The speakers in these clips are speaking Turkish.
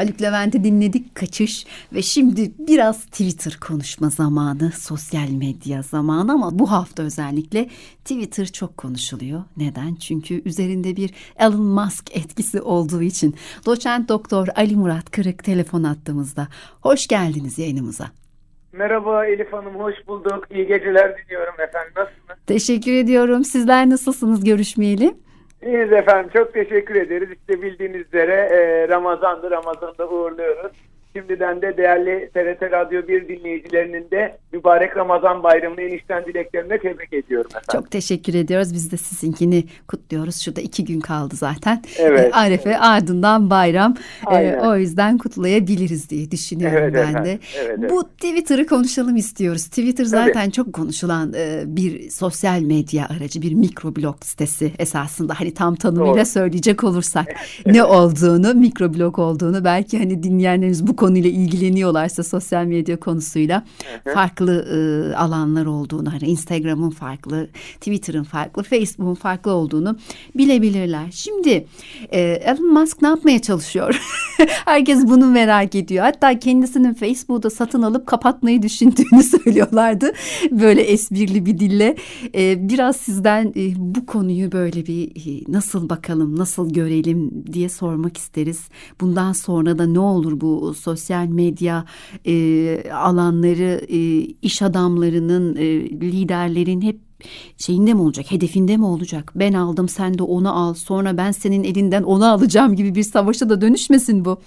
Haluk Levent'i dinledik kaçış ve şimdi biraz Twitter konuşma zamanı, sosyal medya zamanı ama bu hafta özellikle Twitter çok konuşuluyor. Neden? Çünkü üzerinde bir Elon Musk etkisi olduğu için. Doçent Doktor Ali Murat Kırık telefon attığımızda. Hoş geldiniz yayınımıza. Merhaba Elif Hanım, hoş bulduk. İyi geceler diliyorum efendim. Nasılsınız? Teşekkür ediyorum. Sizler nasılsınız görüşmeyeli? İyiyiz efendim, çok teşekkür ederiz. İşte bildiğiniz üzere e, Ramazan'dı, Ramazan'da uğurluyoruz. Şimdiden de değerli TRT Radyo 1 dinleyicilerinin de mübarek Ramazan bayramını enişten dileklerimle tebrik ediyorum efendim. Çok teşekkür ediyoruz. Biz de sizinkini kutluyoruz. Şurada iki gün kaldı zaten. Evet. E, Arefe ardından bayram. E, o yüzden kutlayabiliriz diye düşünüyorum Evet ben efendim, de. evet, evet. Bu Twitter'ı konuşalım istiyoruz. Twitter zaten çok konuşulan e, bir sosyal medya aracı, bir mikroblog sitesi esasında. Hani tam tanımıyla Doğru. söyleyecek olursak ne olduğunu, mikroblog olduğunu belki hani dinleyenlerimiz bu konuyla ilgileniyorlarsa sosyal medya konusuyla farklı e, alanlar olduğunu, hani Instagram'ın farklı, Twitter'ın farklı, Facebook'un farklı olduğunu bilebilirler. Şimdi e, Elon Musk ne yapmaya çalışıyor? Herkes bunu merak ediyor. Hatta kendisinin Facebook'da satın alıp kapatmayı düşündüğünü söylüyorlardı. Böyle esprili bir dille. E, biraz sizden e, bu konuyu böyle bir e, nasıl bakalım, nasıl görelim diye sormak isteriz. Bundan sonra da ne olur bu sosyal medya e, alanları, e, iş adamlarının, e, liderlerin hep şeyinde mi olacak, hedefinde mi olacak? Ben aldım, sen de onu al. Sonra ben senin elinden onu alacağım gibi bir savaşa da dönüşmesin bu.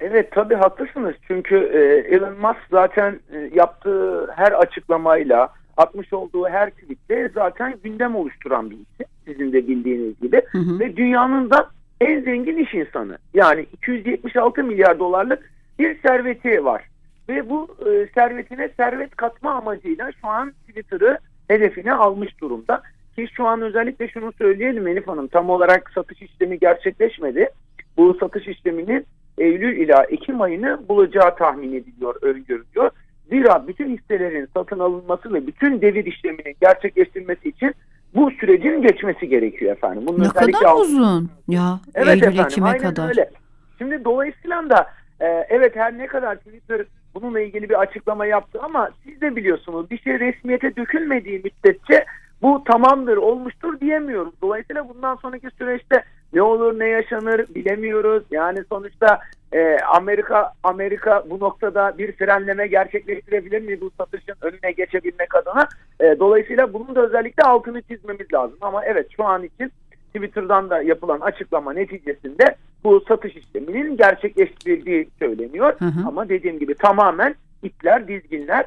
Evet tabii haklısınız çünkü e, Elon Musk zaten e, yaptığı her açıklamayla atmış olduğu her tweetle zaten gündem oluşturan bir isim sizin de bildiğiniz gibi Hı hı. ve dünyanın da en zengin iş insanı. Yani 276 milyar dolarlık bir serveti var. Ve bu e, servetine servet katma amacıyla şu an Twitter'ı hedefine almış durumda. Ki şu an özellikle şunu söyleyelim Elif Hanım tam olarak satış işlemi gerçekleşmedi. Bu satış işleminin Eylül ila Ekim ayını bulacağı tahmin ediliyor, öngörülüyor. Zira bütün hisselerin satın alınması ve bütün devir işleminin gerçekleştirilmesi için bu sürecin geçmesi gerekiyor efendim. Bunun Ne özellikle kadar alt- uzun ya. Evet Eylül efendim, Ekim'e aynen kadar. öyle. Şimdi dolayısıyla da e, evet her ne kadar Twitter bununla ilgili bir açıklama yaptı ama siz de biliyorsunuz bir şey resmiyete dökülmediği müddetçe bu tamamdır olmuştur diyemiyoruz. Dolayısıyla bundan sonraki süreçte ne olur ne yaşanır bilemiyoruz. Yani sonuçta e, Amerika Amerika bu noktada bir frenleme gerçekleştirebilir mi bu satışın önüne geçebilmek adına? E, dolayısıyla bunun da özellikle altını çizmemiz lazım. Ama evet şu an için Twitter'dan da yapılan açıklama neticesinde bu satış işleminin gerçekleştirildiği söyleniyor. Hı hı. Ama dediğim gibi tamamen ipler, dizginler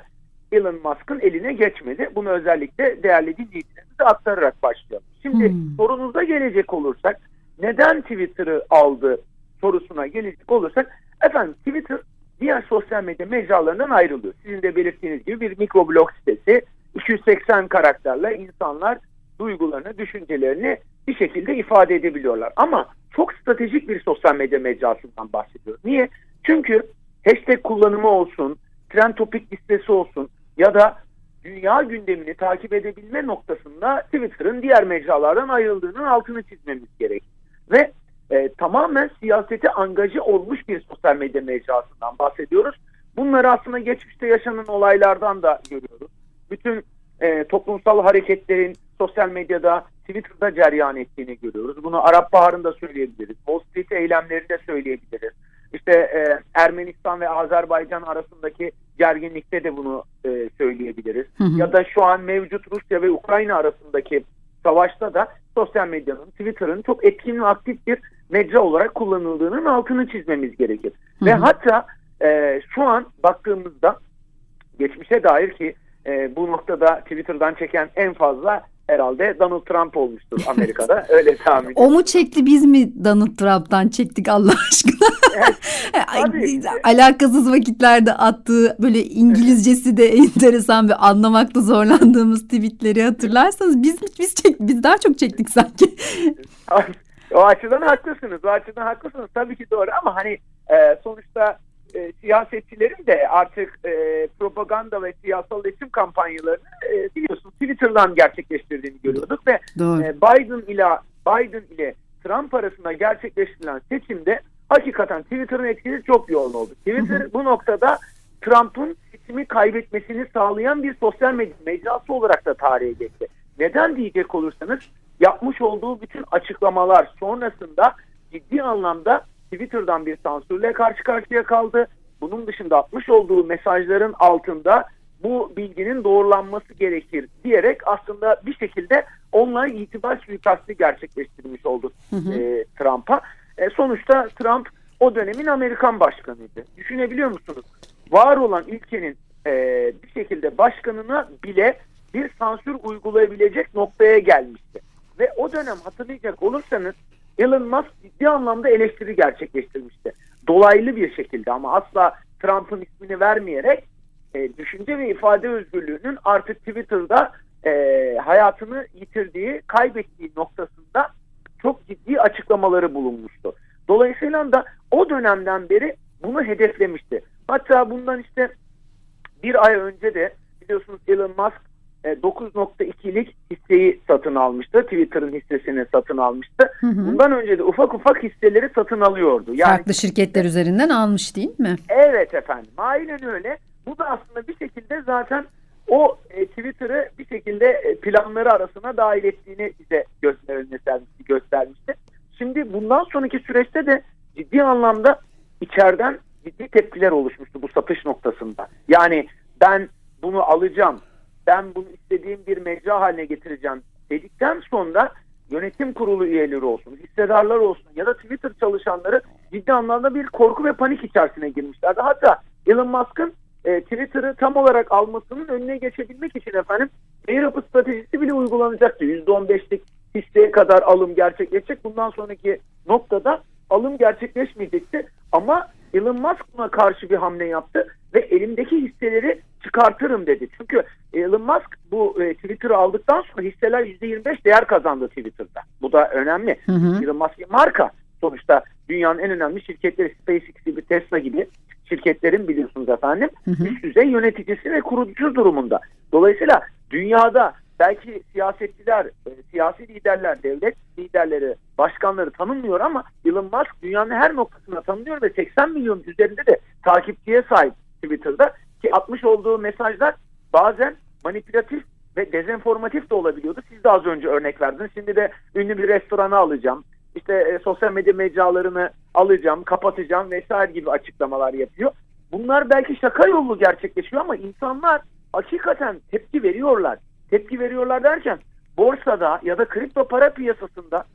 Elon Musk'ın eline geçmedi. Bunu özellikle değerli dinleyicilerimize aktararak başlayalım. Şimdi Hmm. sorunuza gelecek olursak neden Twitter'ı aldı sorusuna gelecek olursak efendim Twitter diğer sosyal medya mecralarından ayrılıyor. Sizin de belirttiğiniz gibi bir mikroblog sitesi 280 karakterle insanlar duygularını, düşüncelerini bir şekilde ifade edebiliyorlar. Ama çok stratejik bir sosyal medya mecrasından bahsediyoruz. Niye? Çünkü hashtag kullanımı olsun, trend topik listesi olsun ya da dünya gündemini takip edebilme noktasında Twitter'ın diğer mecralardan ayrıldığının altını çizmemiz gerek. Ve e, tamamen siyasete angaje olmuş bir sosyal medya mecrasından bahsediyoruz. Bunları aslında geçmişte yaşanan olaylardan da görüyoruz. Bütün e, toplumsal hareketlerin sosyal medyada, Twitter'da ceryan ettiğini görüyoruz. Bunu Arap Baharı'nda söyleyebiliriz. Wall Street eylemlerinde söyleyebiliriz. İşte e, Ermenistan ve Azerbaycan arasındaki gerginlikte de bunu e, söyleyebiliriz. Hı hı. Ya da şu an mevcut Rusya ve Ukrayna arasındaki savaşta da sosyal medyanın, Twitter'ın çok etkin ve aktif bir mecra olarak kullanıldığının altını çizmemiz gerekir. Hı Ve hı. hatta e, şu an baktığımızda geçmişe dair ki e, bu noktada Twitter'dan çeken en fazla herhalde Donald Trump olmuştur Amerika'da. Öyle tahmin O mu çekti biz mi Donald Trump'tan çektik Allah aşkına? Ay, tabii. Alakasız vakitlerde attığı böyle İngilizcesi de enteresan ve anlamakta zorlandığımız tweetleri hatırlarsanız biz biz çek biz daha çok çektik sanki. o açıdan haklısınız. O açıdan haklısınız. Tabii ki doğru ama hani e, sonuçta e, siyasetçilerin de artık e, propaganda ve siyasal iletişim kampanyalarını e, biliyorsunuz Twitter'dan gerçekleştirdiğini görüyorduk ve Doğru. e, Biden ile Biden ile Trump arasında gerçekleştirilen seçimde hakikaten Twitter'ın etkisi çok yoğun oldu. Twitter bu noktada Trump'ın seçimi kaybetmesini sağlayan bir sosyal medya mecrası olarak da tarihe geçti. Neden diyecek olursanız yapmış olduğu bütün açıklamalar sonrasında ciddi anlamda Twitter'dan bir sansürle karşı karşıya kaldı. Bunun dışında atmış olduğu mesajların altında bu bilginin doğrulanması gerekir diyerek aslında bir şekilde onlara itibar suikastı gerçekleştirmiş oldu Hı hı. e, Trump'a. E, sonuçta Trump o dönemin Amerikan başkanıydı. Düşünebiliyor musunuz? Var olan ülkenin e, bir şekilde başkanına bile bir sansür uygulayabilecek noktaya gelmişti. Ve o dönem hatırlayacak olursanız Elon Musk ciddi anlamda eleştiri gerçekleştirmişti. Dolaylı bir şekilde ama asla Trump'ın ismini vermeyerek e, düşünce ve ifade özgürlüğünün artık Twitter'da e, hayatını yitirdiği, kaybettiği noktasında çok ciddi açıklamaları bulunmuştu. Dolayısıyla da o dönemden beri bunu hedeflemişti. Hatta bundan işte bir ay önce de biliyorsunuz Elon Musk 9.2'lik hisseyi satın almıştı. Twitter'ın hissesini satın almıştı. Hı hı. Bundan önce de ufak ufak hisseleri satın alıyordu. Yani Farklı şirketler üzerinden almış değil mi? Evet efendim. Aynen öyle. Bu da aslında bir şekilde zaten o e, Twitter'ı bir şekilde e, planları arasına dahil ettiğini bize göstermişti, göstermişti. Şimdi bundan sonraki süreçte de ciddi anlamda içeriden ciddi tepkiler oluşmuştu bu satış noktasında. Yani ben bunu alacağım, ben bunu istediğim bir mecra haline getireceğim dedikten sonra yönetim kurulu üyeleri olsun, hissedarlar olsun ya da Twitter çalışanları ciddi anlamda bir korku ve panik içerisine girmişlerdi. Hatta Elon Musk'ın e, Twitter'ı tam olarak almasının önüne geçebilmek için efendim değer yapı stratejisi bile uygulanacaktı. %15'lik hisseye kadar alım gerçekleşecek. Bundan sonraki noktada alım gerçekleşmeyecekti. Ama Elon Musk buna karşı bir hamle yaptı ve elimdeki hisseleri çıkartırım dedi. Çünkü Elon Musk bu e, Twitter'ı aldıktan sonra hisseler %25 değer kazandı Twitter'da. Bu da önemli. Hı hı. Elon Musk bir marka. Sonuçta dünyanın en önemli şirketleri SpaceX gibi Tesla gibi şirketlerin biliyorsunuz efendim Hı hı. üst düzey yöneticisi ve kurucusu durumunda. Dolayısıyla dünyada belki siyasetçiler, e, siyasi liderler, devlet liderleri, başkanları tanınmıyor ama Elon Musk dünyanın her noktasına tanınıyor ve 80 milyon üzerinde de takipçiye sahip Twitter'da atmış olduğu mesajlar bazen manipülatif ve dezenformatif de olabiliyordu. Siz de az önce örnek verdiniz. Şimdi de ünlü bir restoranı alacağım. İşte e, sosyal medya mecralarını alacağım, kapatacağım vesaire gibi açıklamalar yapıyor. Bunlar belki şaka yolu gerçekleşiyor ama insanlar hakikaten tepki veriyorlar. Tepki veriyorlar derken borsada ya da kripto para piyasasında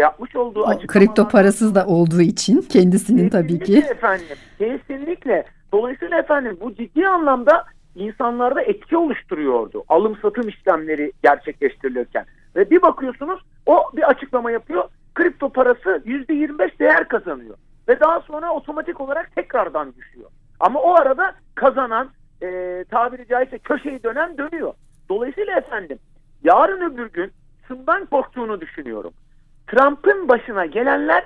yapmış olduğu açıklamalar... kripto parasız da olduğu için kendisinin tabii ki. Efendim. Kesinlikle. Dolayısıyla efendim bu ciddi anlamda insanlarda etki oluşturuyordu. Alım satım işlemleri gerçekleştirilirken. Ve bir bakıyorsunuz o bir açıklama yapıyor. Kripto parası %25 değer kazanıyor. Ve daha sonra otomatik olarak tekrardan düşüyor. Ama o arada kazanan e, tabiri caizse köşeyi dönen dönüyor. Dolayısıyla efendim yarın öbür gün şundan korktuğunu düşünüyorum. Trump'ın başına gelenler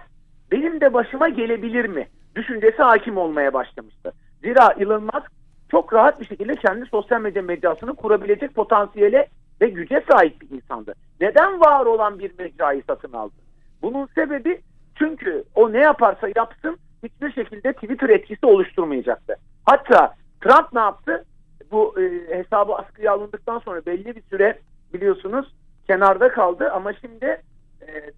benim de başıma gelebilir mi? Düşüncesi hakim olmaya başlamıştı. Zira Elon Musk çok rahat bir şekilde kendi sosyal medya mecrasını kurabilecek potansiyele ve güce sahip bir insandı. Neden var olan bir mecrayı satın aldı? Bunun sebebi çünkü o ne yaparsa yapsın hiçbir şekilde Twitter etkisi oluşturmayacaktı. Hatta Trump ne yaptı? Bu e, hesabı askıya alındıktan sonra belli bir süre biliyorsunuz kenarda kaldı ama şimdi e,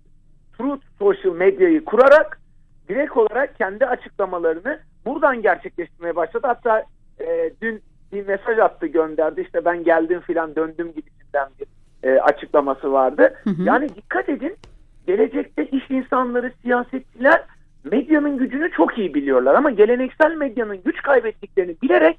Truth Social Medya'yı kurarak direkt olarak kendi açıklamalarını buradan gerçekleştirmeye başladı. Hatta e, dün bir mesaj attı gönderdi işte ben geldim filan döndüm gibisinden bir e, açıklaması vardı. Hı hı. Yani dikkat edin gelecekte iş insanları, siyasetçiler medyanın gücünü çok iyi biliyorlar ama geleneksel medyanın güç kaybettiklerini bilerek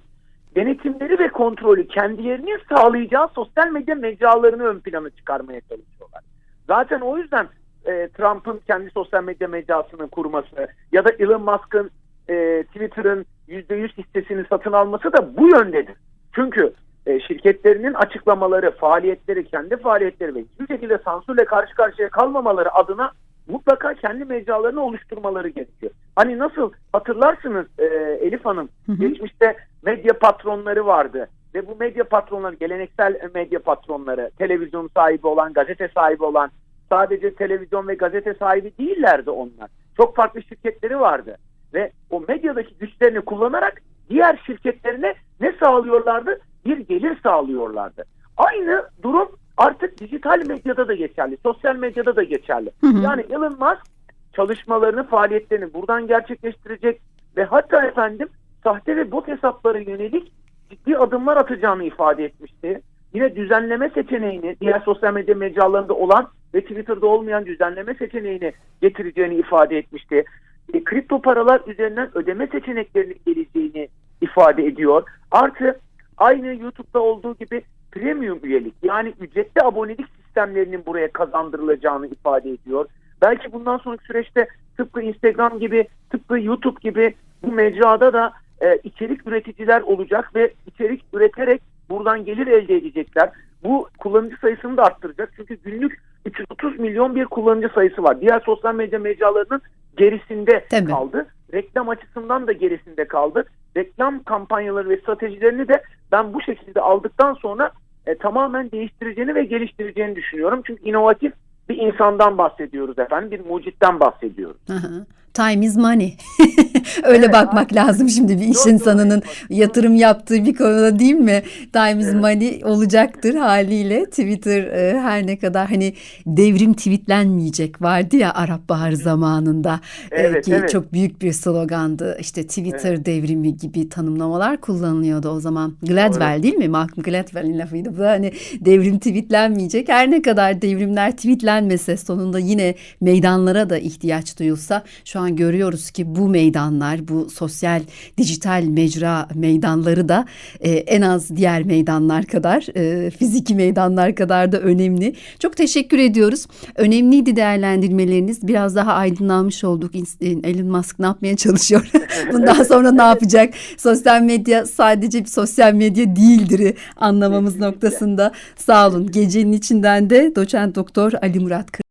denetimleri ve kontrolü kendilerinin sağlayacağı sosyal medya mecralarını ön plana çıkarmaya çalışıyorlar. Zaten o yüzden e, Trump'ın kendi sosyal medya mecrasını kurması ya da Elon Musk'ın e, Twitter'ın %100 hissesini satın alması da bu yöndedir. Çünkü e, şirketlerinin açıklamaları, faaliyetleri, kendi faaliyetleri ve hiçbir şekilde sansürle karşı karşıya kalmamaları adına mutlaka kendi mecralarını oluşturmaları gerekiyor. Hani nasıl hatırlarsınız e, Elif Hanım Hı hı. geçmişte medya patronları vardı ve bu medya patronları geleneksel medya patronları televizyon sahibi olan gazete sahibi olan sadece televizyon ve gazete sahibi değillerdi onlar. çok farklı şirketleri vardı. Ve o medyadaki güçlerini kullanarak diğer şirketlerine ne sağlıyorlardı? Bir gelir sağlıyorlardı. Aynı durum artık dijital medyada da geçerli, sosyal medyada da geçerli. Hı hı. Yani Elon Musk çalışmalarını, faaliyetlerini buradan gerçekleştirecek ve hatta efendim sahte ve bot hesaplara yönelik ciddi adımlar atacağını ifade etmişti. Yine düzenleme seçeneğini diğer sosyal medya mecralarında olan ve Twitter'da olmayan düzenleme seçeneğini getireceğini ifade etmişti. E, kripto paralar üzerinden ödeme seçeneklerinin geleceğini ifade ediyor. Artı aynı YouTube'da olduğu gibi premium üyelik yani ücretli abonelik sistemlerinin buraya kazandırılacağını ifade ediyor. Belki bundan sonraki süreçte tıpkı Instagram gibi, tıpkı YouTube gibi bu mecrada da e, içerik üreticiler olacak ve içerik üreterek buradan gelir elde edecekler. Bu kullanıcı sayısını da arttıracak. Çünkü günlük 330 milyon bir kullanıcı sayısı var. Diğer sosyal medya mecralarının gerisinde Tabii. kaldı. Reklam açısından da gerisinde kaldı. Reklam kampanyaları ve stratejilerini de ben bu şekilde aldıktan sonra e, tamamen değiştireceğini ve geliştireceğini düşünüyorum. Çünkü inovatif bir insandan bahsediyoruz efendim. Bir mucitten bahsediyoruz. Hı hı. Time is money. Öyle Evet, bakmak lazım şimdi bir iş Doğru, doğru. insanının yatırım yaptığı bir konuda değil mi? Time is Evet. money olacaktır haliyle. Twitter e, her ne kadar hani devrim tweetlenmeyecek vardı ya Arap Baharı zamanında e, Evet, ki evet. çok büyük bir slogandı. İşte Twitter devrimi gibi tanımlamalar kullanılıyordu o zaman. Gladwell değil mi? Malcolm Gladwell'in lafıydı. Bu hani devrim tweetlenmeyecek. Her ne kadar devrimler tweetlenmese sonunda yine meydanlara da ihtiyaç duyulsa şu an görüyoruz ki bu meydanlar, bu sosyal dijital mecra meydanları da e, en az diğer meydanlar kadar, e, fiziki meydanlar kadar da önemli. Çok teşekkür ediyoruz. Önemliydi değerlendirmeleriniz. Biraz daha aydınlanmış olduk. İns- Elon Musk ne yapmaya çalışıyor? Bundan sonra ne yapacak? Sosyal medya sadece bir sosyal medya değildir anlamamız Kesinlikle. noktasında. Sağ olun. Gecenin içinden de doçent doktor Ali Murat Kır